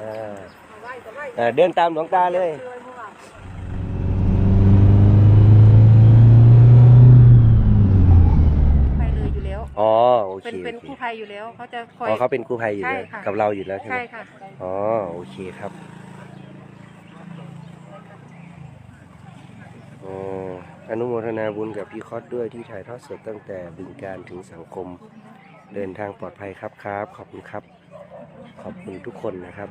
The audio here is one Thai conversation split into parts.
อ่าอ่าเดินตามหลวงตาเลยไปเลยอยู่แล้วอ๋อโอเคเป็นเป็นโอเคกู้ภัยอยู่แล้วเขาจะคอยอ๋อเขาเป็นกู้ภัยอยู่ใช่แล้วค่ะกับเราอยู่แล้วใช่ไหมใช่ค่ะอ๋อโอเคครับอ๋ออนุโมทนาบุญกับพี่คอสด้วยที่ถ่ายทอดสดตั้งแต่บึงการถึงสังคม เดินทางปลอดภัยครับครับ ขอบคุณครับ ขอบคุณทุกคนนะครับ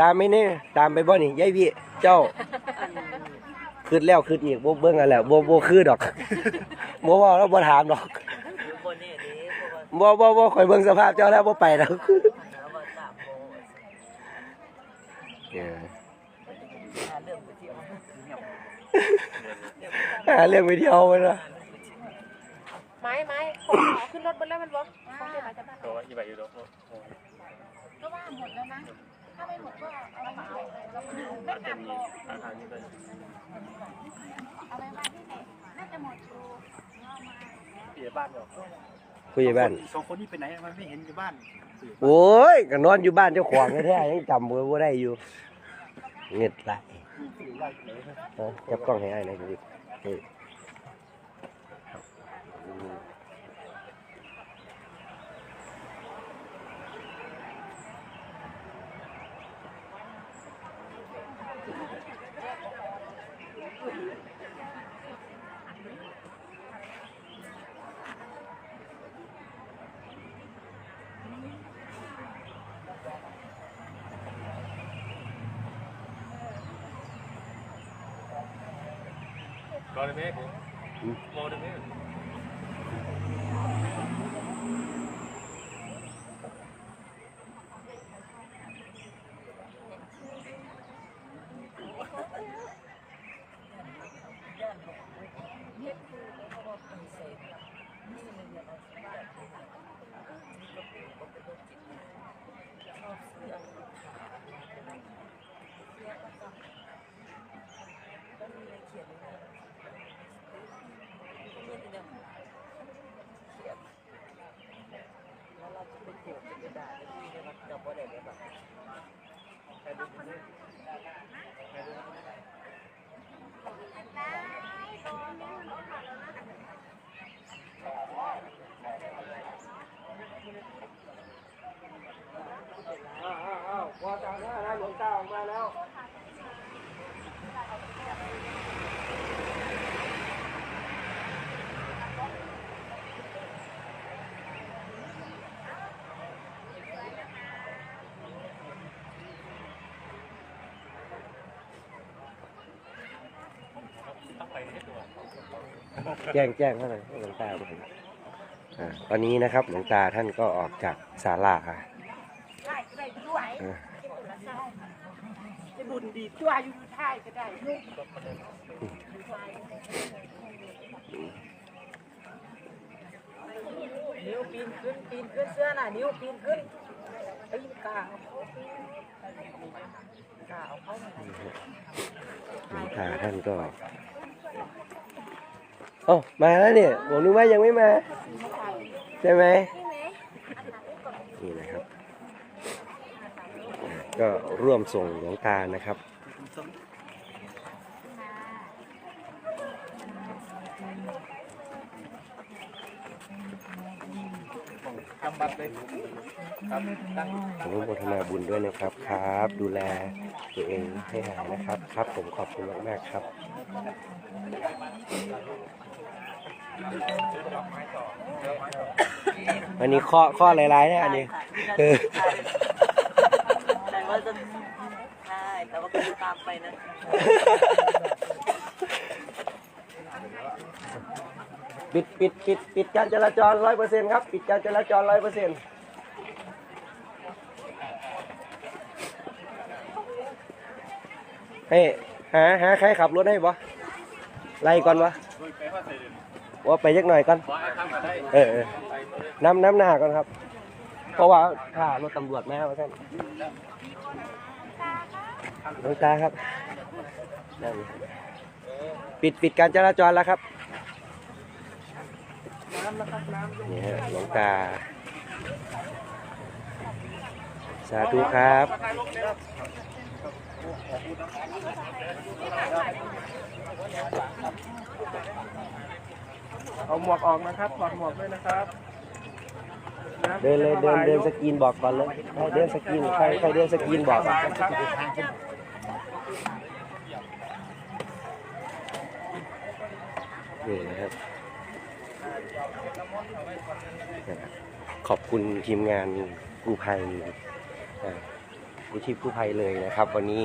ตามไม่เนี่ยตามไปบ่นี่ยายพี่เจ้าคืดแล้วคืดอีกบ่เบิ่งอะไรบ่บ่คือดอกบ่เว่าแล้วบ่ถามดอกบ่บ่บ่ข่อยเบิ่งสภาพเจ้าแล้วบ่ไปดอกเออหาเรื่องไปเที่ยวมันวะไม้ไม้ ขึ้นรถบนแล้วมันบอกเขาจะมาจะมาตัวอีใบอยู่ดอกก็ว่าหมดแล้วนะ ถ้าไม่หมดก็เอาไปขายไม่อากลับมีโลอาหารนี่ก็เอาไปไว้ที่ไหนน่าจะหมดดูเปียบ้านบอกผู้ใหญ่บ้านสองคนนี้ไปไหนมันไม่เห็นอยู่บ้าน โอ้ยก็นอนอยู่บ้านเจ้าของแท้ๆยังจำบ่บ่ได้อยู่เงียดไหลเออจับกล้องให้อ้ายหน่อยดิ รอได้ไหมผมรอได้ไหม อ้าวอ้าวอ้าวพอตามหน้าหลวงตาออกมาแล้ว ต้องไปให้ตัว แจ้งแจ้งเข้าไปให้หลวงตาดูอ่าตอนนี้นะครับหลวงตาท่านก็ออกจากศาลาอะได้ได้ด้วยอ่าจะบุญดีช่วยอยู่ท้ายก็ได้ลูกนิ้วปีนขึ้นปีนขึ้นเสื้อน่ะนิ้วปีนขึ้นปีนกาเอากาเอาเข้ามาหลวงตาท่านก็ โอ้ามาแล้วเนี่ยผมนึกว่ายังไม่มา ใช่ไหมนี่นะครับ ก็ร่วมส่งหลวงตานะครับ บัตรเลยครับตั้งอนุโมทนาบุญด้วยนะครับครับ ดูแลตัวเองให้หายนะครับ ครับผมขอบคุณมากๆครับอันนี้ข้อข้อหลายๆนะอันนี้เออแต่ว่าจะใช่แต่ว่าก็จะตามไปนะ ปิดปิดปิดปิดการจราจรร้อยเปอร์เซ็นต์ครับ ปิดการจราจรร้อยเปอร์เซ็นต์ให้หาหาใครขับรถให้บ่ไล่ก่อนวะว่าใส่เดินว่าไปยักหน่อยก่อนเออเออน้ำน้ำหน้าก่อนครับ เพราะว่าถ้ารถตำรวจมาว่าท่านหลวงตาครับ ปิดปิดการจราจรแล้วครับ น้ำนะครับน้ำนี่ฮะหลวงตา สาธุครับถ่ายรูปเนี่ยเอาหมวกออกนะครับถอดหมวกด้วยนะครับะเดินเลยเดินเดินสกรีนบอกก่อนเลยให้เดินสกรีนใครใครเดินสกรีนบอกนะครับนี่นะครับนะครับ ขอบคุณทีมงานกู้ภัยอากู้ชีพกู้ภัยเลยนะครับ วันนี้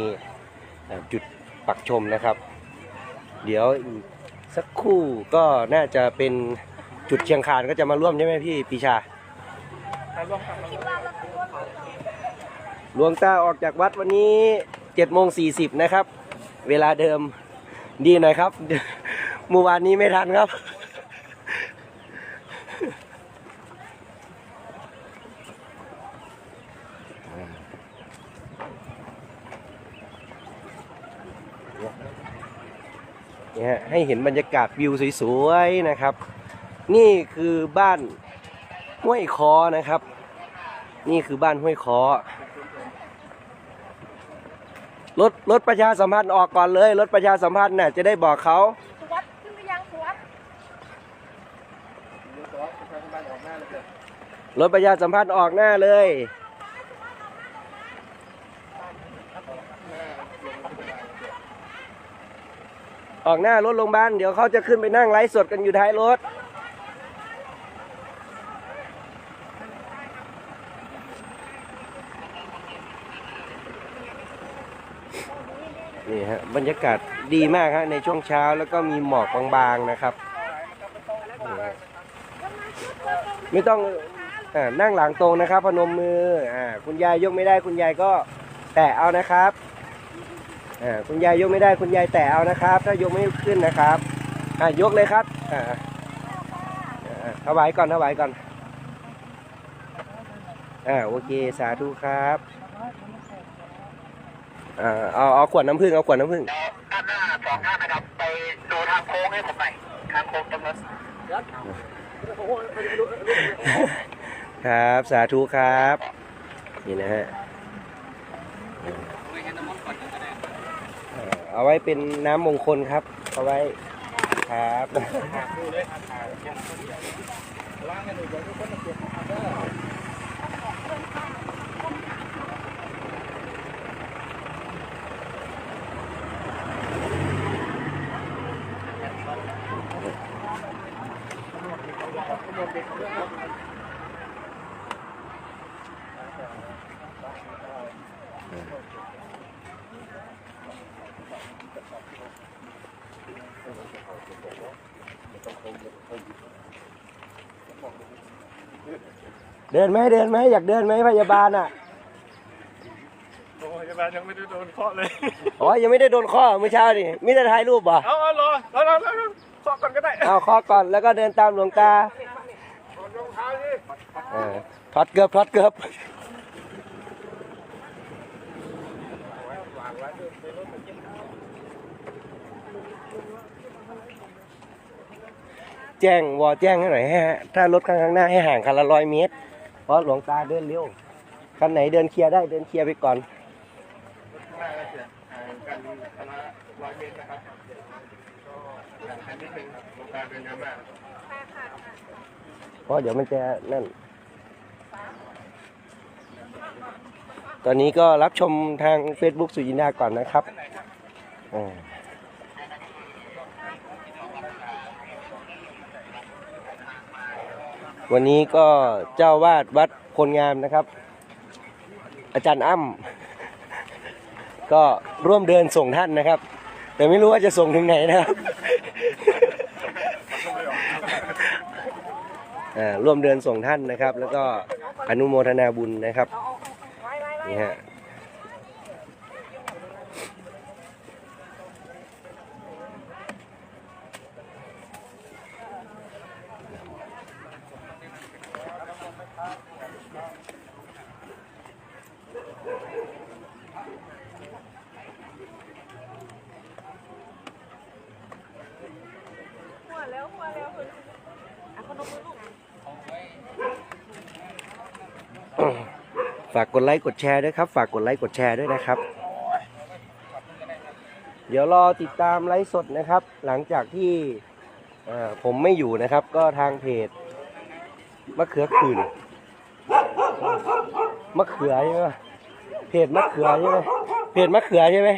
จุดปักชมนะครับ เดี๋ยวสักครู่ก็น่าจะเป็นจุดเชียงคานก็จะมาร่วมใช่ไหมพี่ปีชาหลวงตาออกจากวัดวันนี้7จ็ดโมงสี่สิบนะครับ เวลาเดิมดีหน่อยครับเมื่อวานนี้ไม่ทันครับ นี่ยฮะให้เห็นบรรยากาศวิวสวยๆนะครับ นี่คือบ้านห้วยคอนะครับ นี่คือบ้านห้วยคอรถรถประชาสัมพันธ์ออกก่อนเลยรถประชาสัมพันธ์น่ะจะได้บอกเขาสวัสดขึ้นไปยังสวัสดรถประชาสัมพันธ์ออกหน้าเลย ออกหน้ารถโรงพยาบาลเดี๋ยวเขาจะขึ้นไปนั่งไลฟ์สดกันอยู่ท้ายรถ นี่ฮะบรรยากาศดีมากฮะในช่วงเช้าแล้วก็มีหมอกบางๆนะครับ ไม่ต้องอนั่งหลังตรงนะครับ พนมมืออ่าคุณยายยกไม่ได้คุณยายก็แตะเอานะครับ อ่าคุณยายยกไม่ได้คุณยายแตะเอานะครับ ถ้ายกไม่ขึ้นนะครับอ่ายกเลยครับอ่าอ่าถวายก่อนถวายก่อนอ่าโอเคสาธุครับอ่าเอาเอาขวดน้ำผึ้งเอาขวดน้ำผึ้งด้านหน้าสองท่านนะครับ ไปดูทางโค้งให้ผมหน่อยทางโค้งตรงนั้นครับสาธุครับ นี่นะฮะ เอาไว้เป็นน้ำมงคลครับ เอาไว้ครับ เดินไหมเดินไหมอยากเดินไหมพยาบาลอะโรงพยาบาลยังไม่ได้โดนเคาะเลย อ๋อยังไม่ได้โดนข้อเมื่อเช้านี่มิได้ถ่ายรูปบ่เอาเอารอรอรอรอรอเคาะก่อนก็ได้เอาข้อก่อนแล้วก็เดินตามหลวงตาถอดรองเท้าดิเออถอดเกือบถอดเกือบ แจ้งวอแจ้งให้หน่อยให้ฮะถ้ารถข้างหน้าให้ห่างคันละร้อยเมตร เพราะหลวงตาเดินเร็วคันไหนเดินเคลียร์ได้เดินเคลียร์ไปก่อนเมตรนะครับก็ห่างกันนิดนึงโรงการเป็นเยอะมากเพราะเดี๋ยวมันจะนั่น ตอนนี้ก็รับชมทาง Facebook สุยินดาก่อนนะครับอ่า วันนี้ก็เจ้าวาดวัดพลงามนะครับ อาจารย์อ้ำ ก็ร่วมเดินส่งท่านนะครับ แต่ไม่รู้ว่าจะส่งถึงไหนนะครับอ่าร่วมเดินส่งท่านนะครับ แล้วก็อนุโมทนาบุญนะครับนี่ฮะ ฝากกดไลค์กดแชร์ด้วยครับ ฝากกดไลค์กดแชร์ด้วยนะครับ เดี๋ยวรอติดตามไลฟ์สดนะครับ หลังจากที่ผมไม่อยู่นะครับ ก็ทางเพจมะเขือขื่นมะเขือใช่ไหมเพจมะเขือใช่ไหมเพจมะเขือใช่ไหม